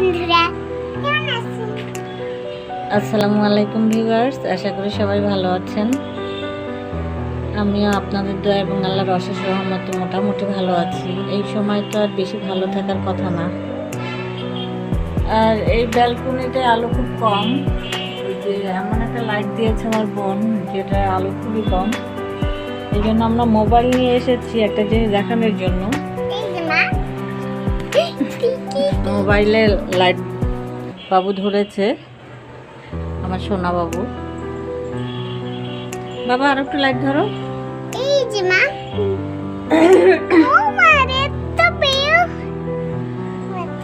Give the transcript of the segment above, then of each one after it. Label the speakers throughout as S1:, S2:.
S1: বন্ধুরা কেমন আছেন?
S2: আসসালামু আলাইকুম ভিউয়ার্স আশা করি সবাই ভালো আছেন। আমিও আপনাদের দয়া এবং আল্লাহর অশেষ রহমতে মোটামুটি ভালো আছি। এই সময় তো আর বেশি ভালো থাকার কথা না। আর এই ব্যালকনিতে আলো খুব কম। যে এমন একটা লাইট দিয়েছে আমার বোন যেটা আলো খুবই কম। এই জন্য আমরা মোবাইল নিয়ে এসেছি একটা জিনিস দেখানোর জন্য। মোবাইলে লাইট বাবু ধরেছে আমার সোনা বাবু বাবা আর একটু লাইট ধরো।
S1: এই যে মা।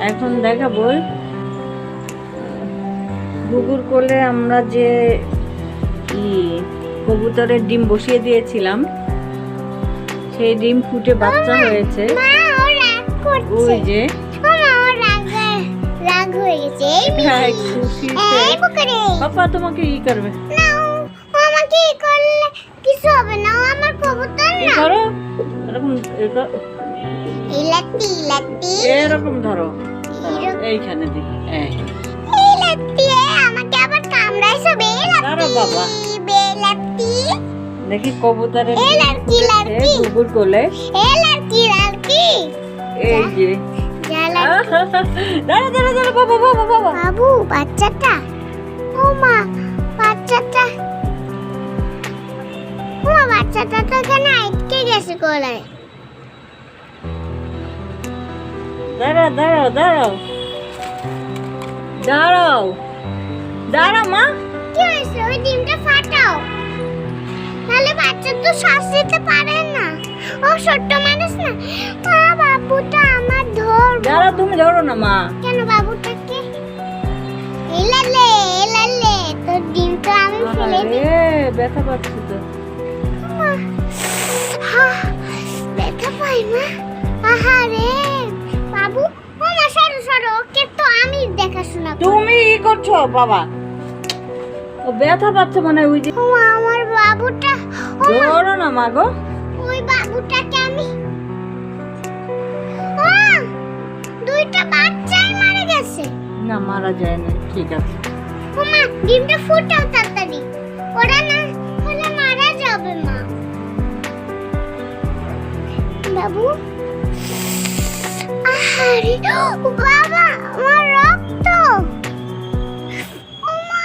S2: এখন দেখাবো গুগুর কোলে আমরা যে কবুতরের ডিম বসিয়ে দিয়েছিলাম সেই ডিম ফুটে বাচ্চা হয়েছে।
S1: করছে।
S2: ওই যে।
S1: রাগ হয়ে গেছে এই
S2: হ্যাঁ, খুশিতে
S1: এই বুকরে
S2: পাপা তোমাকে ই করবে।
S1: না ও ও আমাকে ই করলে কিছু হবে না আমার কবুতর না।
S2: করো। এরকম
S1: এই
S2: ধরো। এইখানে দিই এই।
S1: এই আমাকে আবার কামড়াইছো বে
S2: দাঁড়াও বাবা।
S1: বে
S2: দেখি কবুতরের
S1: এই লাড়কি, লাড়কি।
S2: গুগুর কোলে।
S1: এ
S2: এই যে
S1: যা লাত্তি
S2: দাঁড়া দাঁড়া দাঁড়া বাবা বাবা বাবা।
S1: বাবু বাচ্চাটা। ও মা বাচ্চাটা। ও বাচ্চাটা তো এখানে আটকে গেছে গলায়
S2: দাঁড়াও দাঁড়াও দাঁড়াও। দাঁড়াও। দাঁড়া মা।
S1: কি হয়েছে? ওই ডিমটা ফাটাও। তাহলে বাচ্চা তো শ্বাস নিতে পারে না। ও ছোট্ট না মা? কেন বাবুটাকে? এলালে এলালে তোর ডিমটা আমি ফেলে দিই।
S2: ব্যথা পাচ্ছি তো।
S1: ব্যথা পাই মা আহারে বাবু। ও মা সরো সরো ওকে তো আমি দেখাশোনা
S2: তুমি ই করছ বাবা। ও ব্যথা পাচ্ছে মানে ওই যে
S1: আমার বাবুটা
S2: ধরো না মা গো। না মারা যায় না ঠিক আছে।
S1: মা ডিমটা ফুটাও তাড়াতাড়ি। ওরা না হলে মারা যাবে মা। বাবু? আরে বাবা আমার রক্ত। ও মা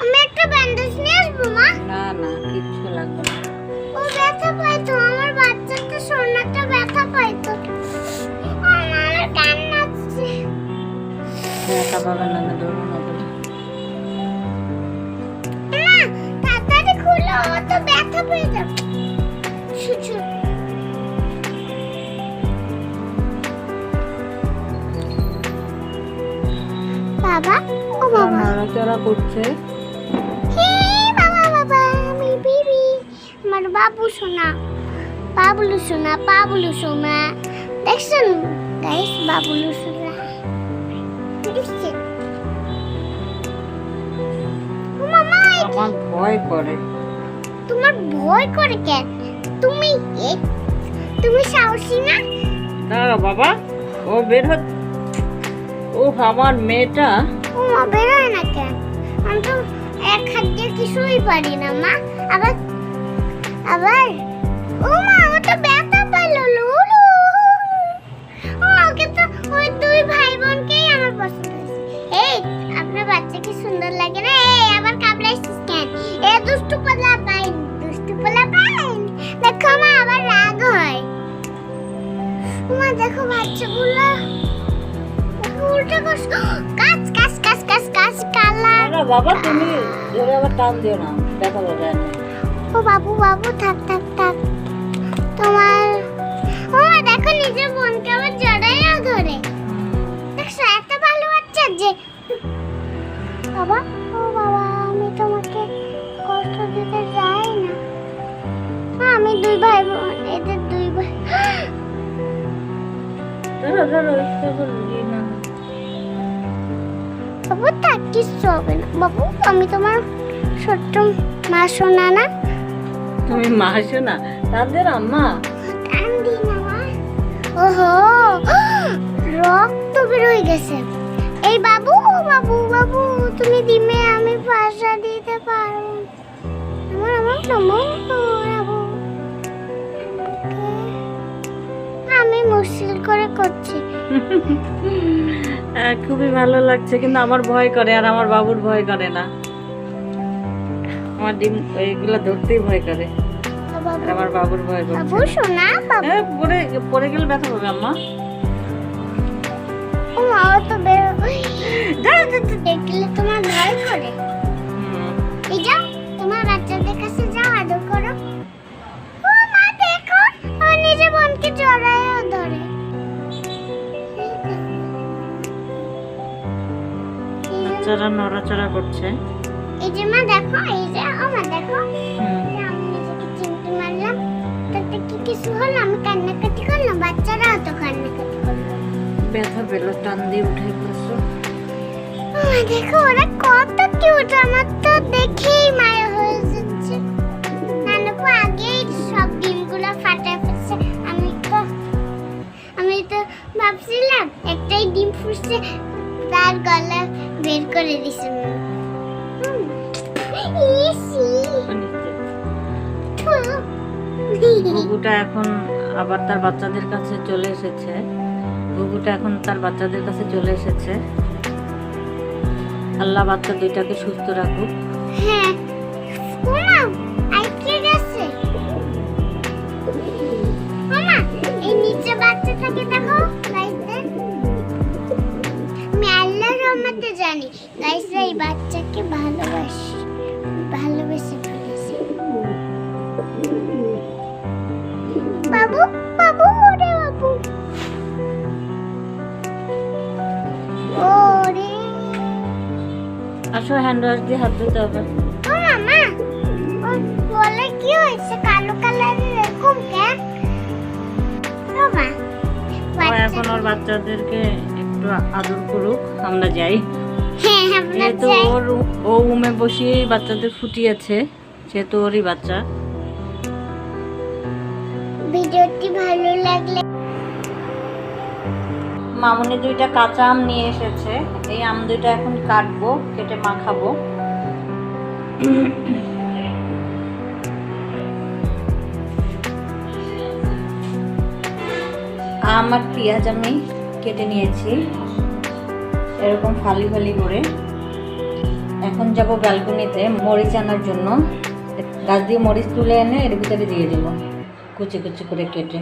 S1: আমি একটা ব্যান্ডেজ নিয়ে আসব মা?
S2: না না কিচ্ছু লাগবে না।
S1: তাড়াতাড়ি খুলো তো ব্যথা পেয়ে যাবে। বাবা ও বাবা।
S2: নাড়াচাড়া করছে।
S1: বাবা বাবা আমি বিবি আমার বাবু সোনা। বাবলু সোনা বাবলু সোনা। দেখছেন? গাইস বাবলু সোনা।
S2: আমার ভয় করে।
S1: তোমার ভয় করে কেন? তুমি তুমি সাহসী না?
S2: দাঁড়া বাবা ও বের হচ্ছে ও আমার মেয়েটা।
S1: ও মা বেরোয় না কেন? আমি তো এক হাত দিয়ে কিছুই পারি না মা। আবার আবার ও মা ও তো ব্যথা ওকে তো ওই দুই ভাই বোনকেই আমার পছন্দ হয়েছে। এই আপনার বাচ্চা কি সুন্দর লাগে না? এই আবার কামড়াইছিস কেন? এ দুষ্টু পোলা পাইন দুষ্টু পোলা পাইন। দেখো মা আবার রাগ হয়। মা দেখো বাচ্চাগুলো। উল্টা করছ কাজ কাজ কাজ কাজ কাজ কালা।
S2: বাবা তুমি ধরে আবার টান দিও না। দেখা যায়
S1: ও বাবু বাবু থাক থাক থাক। তোমার ও দেখো নিজের বোনকে আবার ধরো বাবু কিচ্ছু হবে না? বাবু আমি তোমার ছোট্ট মা শোনা না?
S2: তুমি মাসো না তাদের আম্মা?
S1: মা ওহো রক্ত বেরোয় গেছে। এই বাবু বাবু বাবু তুমি ডিমে আমি ভাষা দিতে পারো আমার আমার বাবু মুশকিল করে করছি।
S2: হ্যাঁ, খুবই ভালো লাগছে কিন্তু আমার ভয় করে আর আমার বাবুর ভয় করে না। আমার ডিম এইগুলো ধরতেই ভয় করে। আর আমার বাবুর ভয় করে
S1: বাবু শোনা বাবু।
S2: হ্যাঁ পরে পরে গেলে ব্যথা হবে আম্মা।
S1: ও মাও তো বের। দেখলে তোমার ভয় করে।
S2: হুম।
S1: এই যাও।
S2: নড়াচড়া করছে।
S1: এই যে মা দেখো এই যে ও মা দেখো। আমি নিজেকে চিমটি মারলাম তাতে কি কিছু হলো? আমি কান্নাকাটি করলাম বাচ্চারাও তো কান্নাকাটি করল।
S2: ব্যথা পেল টান দিয়ে উঠে পড়ছো।
S1: দেখো ওরা কত কিউট আমার তো দেখেই মায়া হয়ে যাচ্ছে। আগেই সব ডিমগুলো ফাটা ফেলছে। আমি তো আমি তো ভাবছিলাম একটাই ডিম ফুটছে তার গলা বের করে দিছে।
S2: গুগুটা এখন আবার তার বাচ্চাদের কাছে চলে এসেছে। গুগুটা এখন তার বাচ্চাদের কাছে চলে এসেছে। আল্লাহ বাচ্চা দুইটাকে সুস্থ রাখুক।
S1: হ্যাঁ জানি। গাইসরা এই বাচ্চাকে ভালোবাসি ভালোবেসে ফেলেছে। বাবু বাবু ওরে বাবু। ওরে।
S2: আসো হ্যান্ড ওয়াশ দিয়ে হাত ধুতে হবে।
S1: ও মামা ওর বলে কি হয়েছে? কালো কালারের এরকম কেন? ও
S2: ও এখন ওর বাচ্চাদেরকে একটু আদর করুক আমরা যাই। যেহেতু ওর ও উমে বসিয়েই বাচ্চাদের ফুটিয়েছে যেহেতু ওরই বাচ্চা।
S1: ভিডিওটি ভালো লাগলে
S2: মামুনি দুইটা কাঁচা আম নিয়ে এসেছে। এই আম দুইটা এখন কাটবো কেটে মাখাবো। আম আর পেঁয়াজ আমি কেটে নিয়েছি। এরকম ফালি ফালি করে। এখন যাব ব্যালকনিতে মরিচ আনার জন্য। গাছ দিয়ে মরিচ তুলে এনে এর ভিতরে দিয়ে দেবো। কুচি কুচি করে কেটে।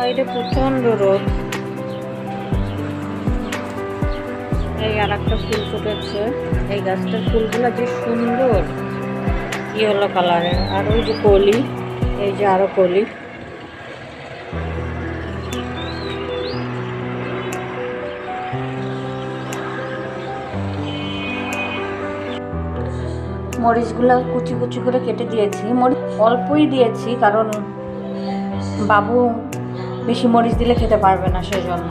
S2: বাইরে প্রচণ্ড রোদ। এই আর একটা ফুল ফুটেছে। এই গাছটার ফুলগুলো যে সুন্দর। ইয়েলো কালারের। আর ওই যে কলি, এই যে আরও কলি। মরিচগুলো কুচি কুচি করে কেটে দিয়েছি। মরিচ অল্পই দিয়েছি, কারণ বাবু বেশি মরিচ দিলে খেতে পারবে না সেই জন্য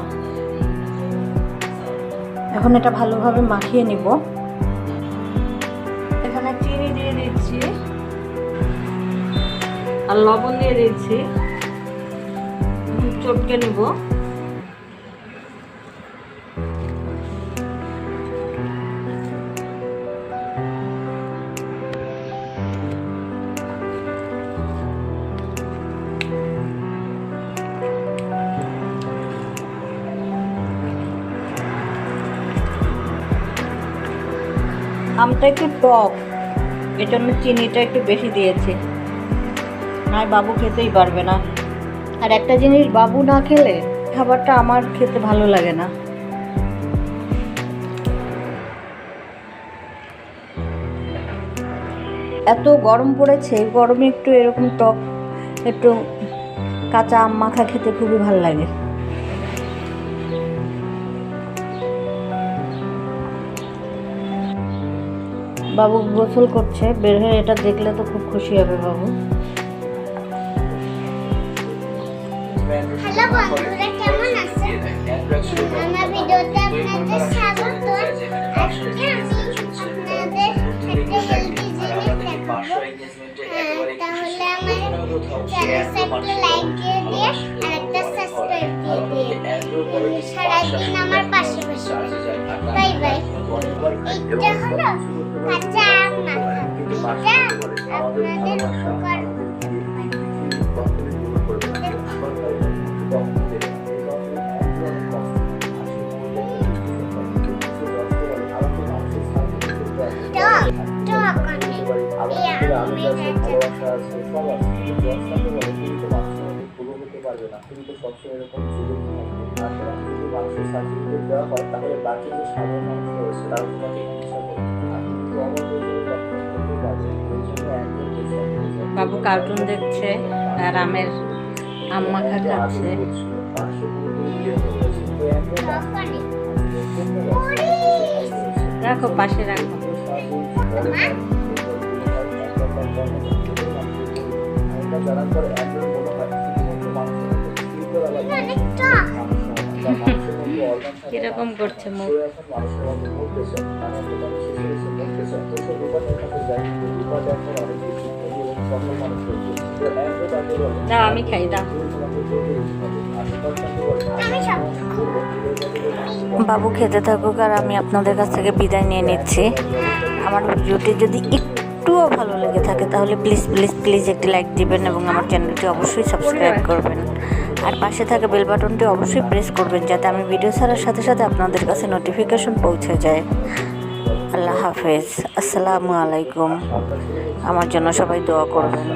S2: এখন এটা ভালোভাবে মাখিয়ে নিব। এখানে চিনি দিয়ে দিচ্ছি। আর লবণ দিয়ে দিচ্ছি। চটকে নিব। আমটা একটু টক, এজন্য চিনিটা একটু বেশি দিয়েছি। নয় বাবু খেতেই পারবে না। আর একটা জিনিস, বাবু না খেলে খাবারটা আমার খেতে ভালো লাগে না। এত গরম পড়েছে গরমে একটু এরকম টক, একটু কাঁচা আম মাখা খেতে খুবই ভালো লাগে। বাবু গোসল করছে বের হয়ে এটা দেখলে তো খুব খুশি হবে বাবু।
S1: হ্যাঁ, তাহলে একটা
S2: তাহলে বাকি যে সাধারণ মানুষ রয়েছে তারা তোমাকে হিংসা করবে আর কিন্তু আমাদের জন্য রক্ষা করতে পারবে এই জন্য একজন চেষ্টা করে যায়।
S3: বাবু কার্টুন দেখছে, আর আমের আম মাখা রাখো,
S1: পাশে অনেক
S3: পাশে রাখো
S1: অনেক টক
S3: কীরকম করছে মুখ? দাও আমি খাই দাও। বাবু খেতে থাকুক আর আমি আপনাদের কাছ থেকে বিদায় নিয়ে নিচ্ছি। আমার ভিডিওটি যদি একটুও ভালো লেগে থাকে, তাহলে প্লিজ প্লিজ প্লিজ একটি লাইক দিবেন এবং আমার চ্যানেলটি অবশ্যই সাবস্ক্রাইব করবেন। আর পাশে থাকা বেল বাটনটি অবশ্যই প্রেস করবেন যাতে আমি ভিডিও ছাড়ার সাথে সাথে আপনাদের কাছে নোটিফিকেশন পৌঁছে যায়। আল্লাহ হাফেজ। আসসালামু আলাইকুম। আমার জন্য সবাই দোয়া করবেন।